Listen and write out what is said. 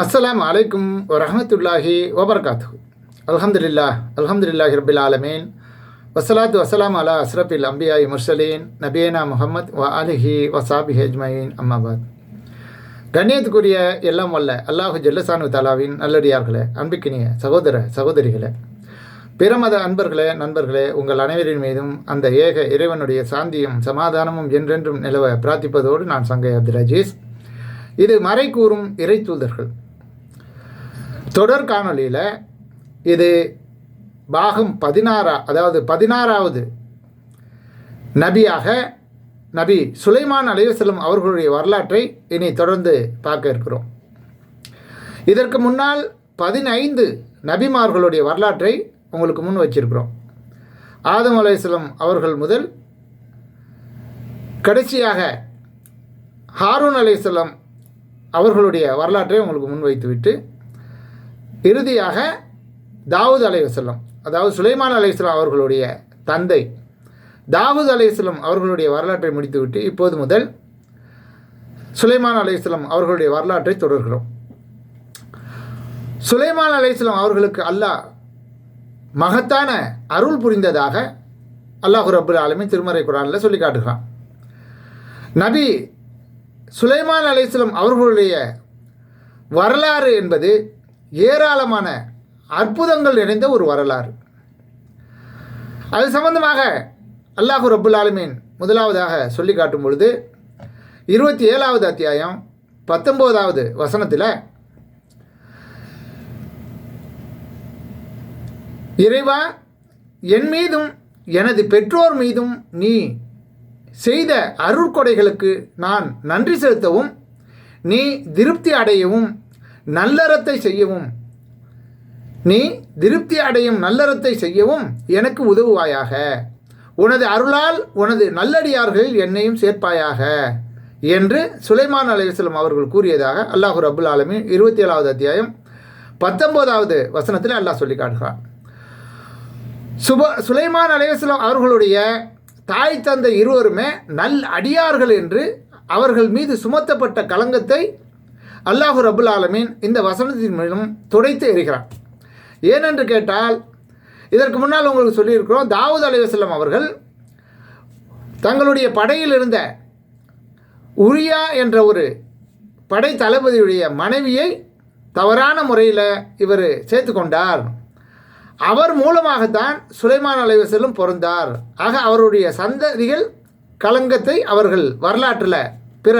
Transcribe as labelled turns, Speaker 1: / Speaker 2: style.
Speaker 1: அஸ்லாம் அலைக்கும் வரமத்துல்லாஹி ஓபர்காத்து அல்ஹம்துலில்லா அலமதுல்லாஹி ரபில் ஆலமீன் வசலாத் வசலாம் அலா அஸ்ரபில் அம்பியாய் முர்சலீன் நபியனா முகமத் வ அலிஹி வசாபி ஹெஜ்மயின் அம்மாபாத் கண்ணியத்துக்குரிய எல்லாம் வல்ல அல்லாஹு ஜல்லசானு தாலாவின் நல்லடியார்களே அன்பிக்கினிய சகோதர சகோதரிகளே. பிறமத அன்பர்களே நண்பர்களே உங்கள் அனைவரின் மீதும் அந்த ஏக இறைவனுடைய சாந்தியும் சமாதானமும் என்றென்றும் நிலவ பிரார்த்திப்பதோடு நான் சங்கை அப்துல் அஜீஸ். இது மறை கூறும் இறை தூதர்கள். தொடர் காணொலியில் இது பாகம் பதினாறா அதாவது பதினாறாவது நபியாக நபி சுலைமான் அலைவசலம் அவர்களுடைய வரலாற்றை இனி தொடர்ந்து பார்க்க இருக்கிறோம். இதற்கு முன்னால் பதினைந்து நபிமார்களுடைய வரலாற்றை உங்களுக்கு முன் வச்சிருக்கிறோம். ஆதம் அலைவசலம் அவர்கள் முதல் கடைசியாக ஹாரூன் அலைவசலம் அவர்களுடைய வரலாற்றை உங்களுக்கு முன்வைத்துவிட்டு இறுதியாக தாவூத் அலைவசல்லம் அதாவது சுலைமான் அலைவசலம் அவர்களுடைய தந்தை தாவூத் அலைவசலம் அவர்களுடைய வரலாற்றை முடித்துவிட்டு இப்போது முதல் சுலைமான் அலைவசலம் அவர்களுடைய வரலாற்றை தொடர்கிறோம். சுலைமான் அலைவசலம் அவர்களுக்கு அல்லாஹ் மகத்தான அருள் புரிந்ததாக அல்லாஹு ரபுல் ஆலமின் திருமறை குரானில் சொல்லி காட்டுகிறான். நபி சுலைமான் அலிஸ்லம் அவர்களுடைய வரலாறு என்பது ஏராளமான அற்புதங்கள் நிறைந்த ஒரு வரலாறு. அது சம்பந்தமாக அல்லாஹு ரபுல் ஆலமீன் முதலாவதாக சொல்லி காட்டும் பொழுது இருபத்தி ஏழாவது அத்தியாயம் பத்தொம்போதாவது வசனத்தில் இறைவா என் மீதும் எனது பெற்றோர் மீதும் நீ செய்த அருட்கொடைகளுக்கு நான் நன்றி செலுத்தவும் நீ திருப்தி அடையவும் நல்லறத்தை செய்யவும். நீ திருப்தி அடையும் நல்லறத்தை செய்யவும் எனக்கு உதவுவாயாக. உனது அருளால் உனது நல்லடியார்களில் என்னையும் சேர்ப்பாயாக என்று சுலைமான் அலையம் அவர்கள் கூறியதாக அல்லாஹு ரபுல் ஆலமி இருபத்தி ஏழாவது அத்தியாயம் பத்தொன்பதாவது வசனத்தில் அல்லாஹ் சொல்லி காட்டுகிறார் சுப சுலைமான் அலைவசலம் அவர்களுடைய தாய் தந்தை இருவருமே நல் அடியார்கள் என்று அவர்கள் மீது சுமத்தப்பட்ட களங்கத்தை அல்லாஹு ரபுல் ஆலமீன் இந்த வசனத்தின் மூலம் துடைத்து எறிகிறான் ஏனென்று கேட்டால் இதற்கு முன்னால் உங்களுக்கு சொல்லியிருக்கிறோம் தாவூத் அலைவசல்லம் அவர்கள் தங்களுடைய படையில் இருந்த உரியா என்ற ஒரு படை தளபதியுடைய மனைவியை தவறான முறையில் இவர் சேர்த்து கொண்டார். அவர் மூலமாகத்தான் சுலைமான் அலைவசலும் பிறந்தார். ஆக அவருடைய சந்ததிகள் களங்கத்தை அவர்கள் வரலாற்றில் பிற